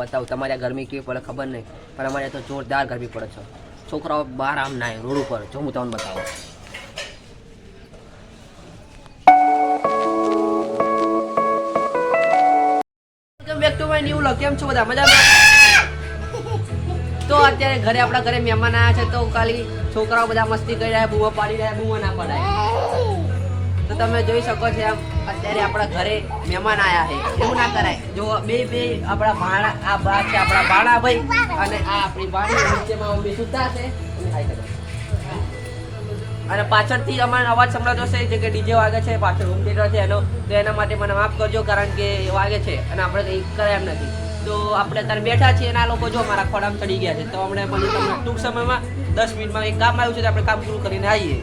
બતાવું. તમારે ગરમી કેવી પડે ખબર નહીં, પણ અમારે તો જોરદાર ગરમી પડે છે. છોકરાઓ બહાર આમ નાય, રોડ ઉપર. જો હું તમને બતાવું. કેમ છો બધા? મજામાં? તો અત્યારે ઘરે, આપણા ઘરે મહેમાન આવ્યા છે તો ખાલી છોકરાઓ બધા મસ્તી કરી રહ્યા બૂમો પાડી રહ્યા બૂમો ના પડાય. તો તમે જોઈ શકો છો આમ અત્યારે આપણા ઘરે મહેમાન આવ્યા છે. એવું ના કરાય. જો બે બે આપણા ભાણા, આ બા છે આપણા ભાણા ભાઈ અને આ આપણી ભાણી નીચેમાં મમ્મી સુતા છે. અને પાછળથી અમારે અવાજ સંભળાતો છે જે કે ડીજે વાગે છે, પાછળ હોમ થિયેટર છે, એનો. તો એના માટે મને માફ કરજો, કારણ કે વાગે છે અને આપણે કંઈ કરાય એમ નથી. તો આપણે અત્યારે બેઠા છીએ આ લોકો જો મારા ખોડામાં ચડી ગયા છે. તો મળી તમને ટૂંક સમયમાં દસ મિનિટમાં એક કામ આવ્યું છે તો આપણે કામ પૂરું કરીને આવીએ.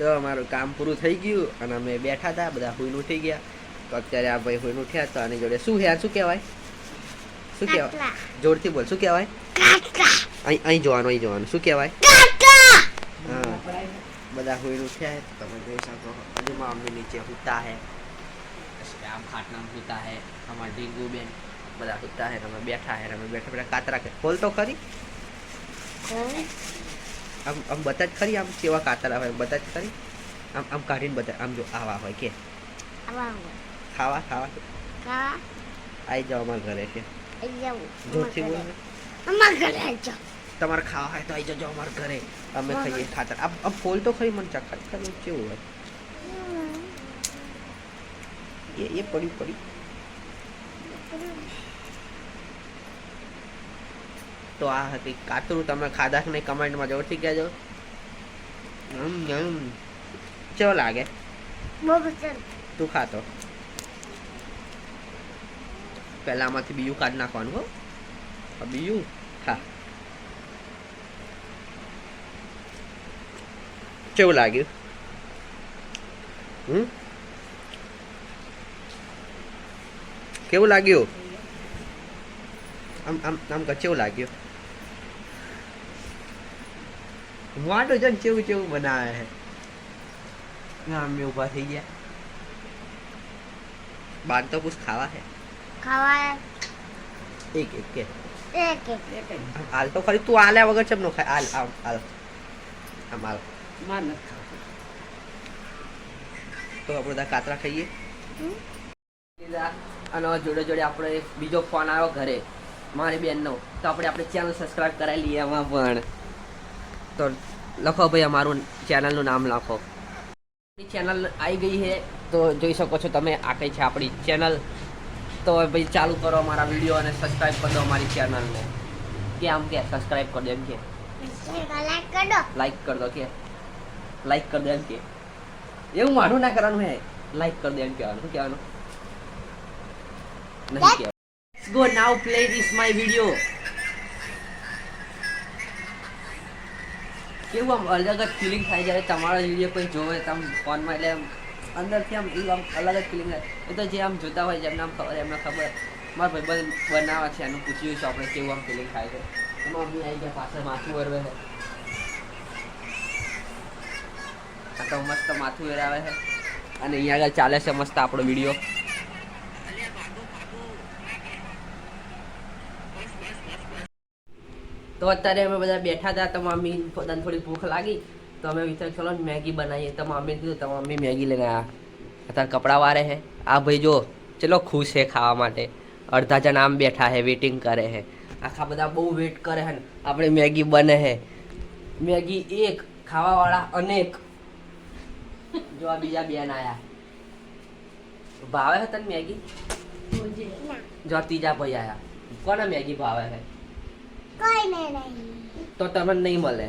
તો અમારું કામ પૂરું થઈ ગયું અને અમે બેઠા હતા બધા હુઈને ઉઠી ગયા. તો અત્યારે આ ભાઈ હુઈને ઉઠ્યા તો આની જોડે શું આ શું કહેવાય? શું કહેવાય? જોરથી બોલ શું કહેવાય? અહીં અહીં જોવાનું અહીં જોવાનું. શું કહેવાય? હા. બધા હુઈને ઉઠ્યા હે તમે જોઈ શકો હજુ માં નીચે હુતા હે આમ ખાટના હુતા હે અમારા ડીંગુ બેન બધા હુતા હે તમે બેઠા હે તમે બેઠા બેઠા કાતરા કે ખોલ તો ખરી. આમ આમ બતા જ ખરી આમ કેવા કાતરા હોય બતા જ ખરી? આમ આમ કાઢીને બતા આમ જો આવા હોય કે? ખાવા ખાવા? આવી જાઓ અમારા ઘરે છે જોરથી બોલ. તમારે ખાવા હોય તો આવી જજો અમારા ઘરે. અમે ખાઈએ ખાતર. આમ આમ ફોલ તો ખરી મને ચા ખાઈ તમે કેવું હોય? એ એ પડ્યું પડ્યું તો આ હતી કાતરું તમે ખાધા નહીં કમેન્ટમાં જરૂરથી કહેજો. કેવો લાગે? તું ખાતો? પહેલા આમાંથી બીજું કાઢ નાખવાનું હો. બીજું ખા કેવું લાગ્યું? હમ? કેવું લાગ્યું? આમ આમ આમ કે કેવું લાગ્યું? મોટું છે ને કેવું કેવું બનાવે છે? ના અમે ઊભા થઈ ગયા. બાર તો કુછ ખાવા હે એક એક કે. આમ હાલ તો ખરી તું આલ્યા વગર ચમ નો ખાય? હાલ આમ હાલ. આમ હાલ. તો આપણે બધા કાતરા ખાઈએ. અને જોડે જોડે આપણે એક બીજો ફોન આવ્યો ઘરે. મારી બેનનો. તો આપણે આપણે ચેનલ સબસ્ક્રાઇબ કરાવી લઈએ એમાં પણ. તો લખો ભાઈ અમારું ચેનલનું નામ લખો. ચેનલ આવી ગઈ છે, તો જોઈ શકો છો તમે આ કઈ છે આપણી ચેનલ તો ભાઈ ચાલુ કરો અમારા વીડિયો અને સબસ્ક્રાઇબ કરી અમારી ચેનલને કે આમ કે સબસ્ક્રાઇબ કરી દો એમ કે. લાઈક કરી દો કે. લાઈક કરી દો એમ કે. એવું મારું ના કરવાનું હે. લાઈક કરી દો એમ કહેવાનું. શું કહેવાનું? નહીં કહેવાનું. Go now play this my video કેવું આમ અલગ જ ફિલિંગ થાય જ્યારે તમારો વીડિયો કોઈ જોવે આમ ફોનમાં એટલે આમ અંદરથી આમ એવું આમ અલગ જ ફિલિંગ થાય. એ તો જે આમ જોતા હોય, જેમને આમ ખબર, એમને ખબર. મારા ભાઈબંધ બનાવે છે, એનું પૂછ્યું છે આપણે કેવું આમ ફિલિંગ થાય છે. એમાં મમ્મી આવી ગયા, પાછળ માથું વરવે છે. આ તો મસ્ત માથું વેરાવે છે. અને અહીંયા આગળ ચાલે છે મસ્ત આપણો વીડિયો તો અત્યારે અમે બધા બેઠા હતા તો મમ્મી પોતાને થોડી ભૂખ લાગી. તો અમે વિચાર ચલો ને મેગી બનાવીએ. તો મમ્મી કીધું તો મમ્મી મેગી લઈને આવ્યા અત્યારે કપડાં વારે હે. આ ભાઈ જો ચલો ખુશ છે ખાવા માટે. અડધા જણ આમ બેઠા હે વેટિંગ કરે છે આખા બધા બહુ વેટ કરે છે ને. આપણે મેગી બને છે મેગી એક ખાવાવાળા અનેક. જો આ બીજા બેન આયા. ભાવે હતા તને મેગી? જો ત્રીજા ભાઈ આયા. કોને મેગી ભાવે છે તો તમને નહીં મળે.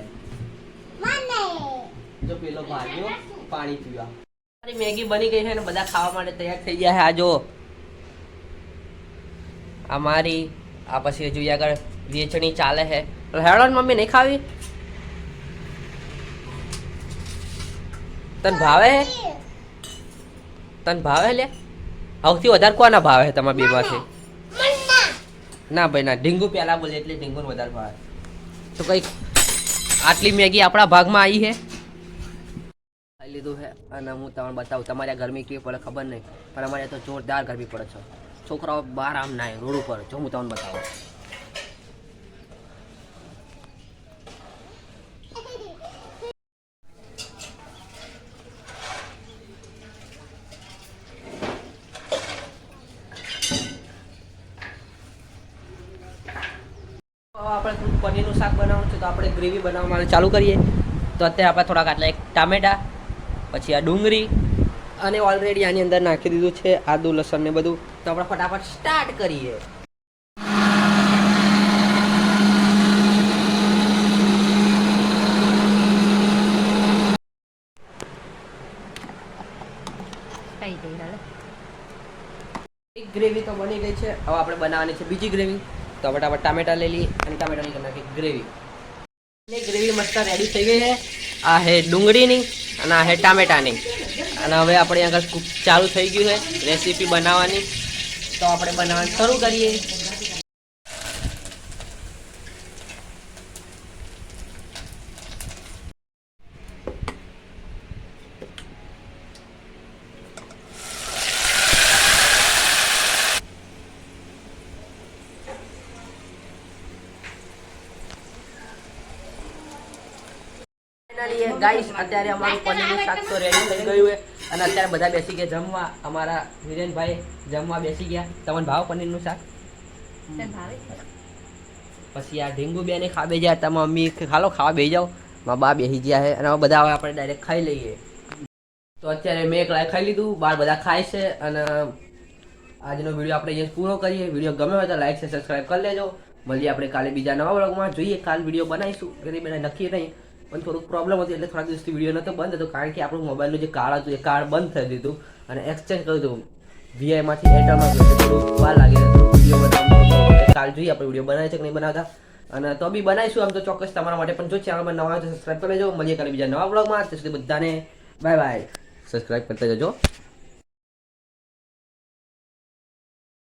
જો પેલો ભાગ્યો પાણી પીવા. મારી મેગી બની ગઈ છે ને બધા ખાવા માટે તૈયાર થઈ ગયા છે. આ જો. અમારી આ પછી હજુ આગળ વેચણી ચાલે છે. હેડો ને મમ્મી નહીં ખાવી? તને ભાવે હે? તને ભાવે લે? સૌથી વધારે કોના ભાવે છે તમારા બેમાંથી? ના. ભાઈ ના. ઢીંગુ પહેલા બોલે એટલે ઢીંગુ વધારે ભાવે. તો કંઈક આટલી મેગી આપણા ભાગમાં આવી છે ખાઈ લીધું છે અને હું તમને બતાવું, તમારે ગરમી કેવી પડે ખબર નહીં, પણ અમારે તો જોરદાર ગરમી પડે છે. છોકરાઓ બહાર આમ નાય, રોડ ઉપર, જો હું તમને બતાવું હવે આપણે થોડું પનીરનું શાક બનાવવાનું છે તો આપણે ગ્રેવી બનાવવા માટે ચાલુ કરીએ. તો અત્યારે આપણે થોડાક આટલા એક ટામેટા પછી આ ડુંગળી અને ઓલરેડી આની અંદર નાખી દીધું છે આદુ લસણ ને બધું. તો આપણે ફટાફટ સ્ટાર્ટ કરીએ. એક ગ્રેવી તો બની ગઈ છે. હવે આપણે બનાવવાની છે બીજી ગ્રેવી. તો ફટાફટ ટામેટા લઈ લઈએ અને ટામેટાની કરી નાખી ગ્રેવી. મસ્ત રેડી થઈ ગઈ છે. આ હે ડુંગળીની અને આ હે ટામેટાની. અને હવે આપણે આગળ ચાલુ થઈ ગયું છે. રેસીપી બનાવવાની. તો આપણે બનાવવાનું શરૂ કરીએ. ફાઇનલી ગાઈસ અત્યારે અમારું પનીરનું શાક તો રેડી થઈ ગયું છે. અને અત્યારે બધા બેસી ગયા જમવા. અમારા વિરેનભાઈ જમવા બેસી ગયા. તમને ભાવ પનીરનું શાક? પછી આ ઢીંગુ બેને ખાબે જાય તમે મમ્મી ખાલો ખાવા બેસી જાઓ. મારા બા બેસી ગયા છે. અને બધા હવે આપણે ડાયરેક્ટ ખાઈ લઈએ. તો અત્યારે મેં એકલા ખાઈ લીધું. બાર બધા ખાય છે. અને આજનો વીડિયો આપણે અહીંયા પૂરો કરીએ. વીડિયો ગમે હોય તો લાઈક છે સબસ્ક્રાઈબ કરી લેજો. મળીએ આપણે કાલે બીજા નવા વ્લોગમાં જોઈએ કાલ વીડિયો બનાવીશું. ગરીબ નક્કી નહીં. પણ થોડુંક પ્રોબ્લેમ હતી એટલે થોડાક દિવસથી વીડિયો નહોતો બંધ હતો. કારણ કે આપણું મોબાઈલનું જે કાર્ડ હતું એ કાર્ડ બંધ થઈ દીધું અને એક્સચેન્જ કર્યું હતું. વીઆઈમાંથી એરટેલમાં ગયું એટલે થોડું વાર લાગી વીડિયો બનાવવાનો કાલ જોઈએ આપણે વીડિયો બનાવે છે કે નહીં બનાવતા. અને તો બી બનાવીશું આમ તો ચોક્કસ તમારા માટે. પણ જો ચેનલમાં નવા હોય તો સબસ્ક્રાઈબ કરી લેજો. મળીએ કાલે બીજા નવા બ્લોગમાં બધાને બાય બાય સબસ્ક્રાઈબ કરતા જજો.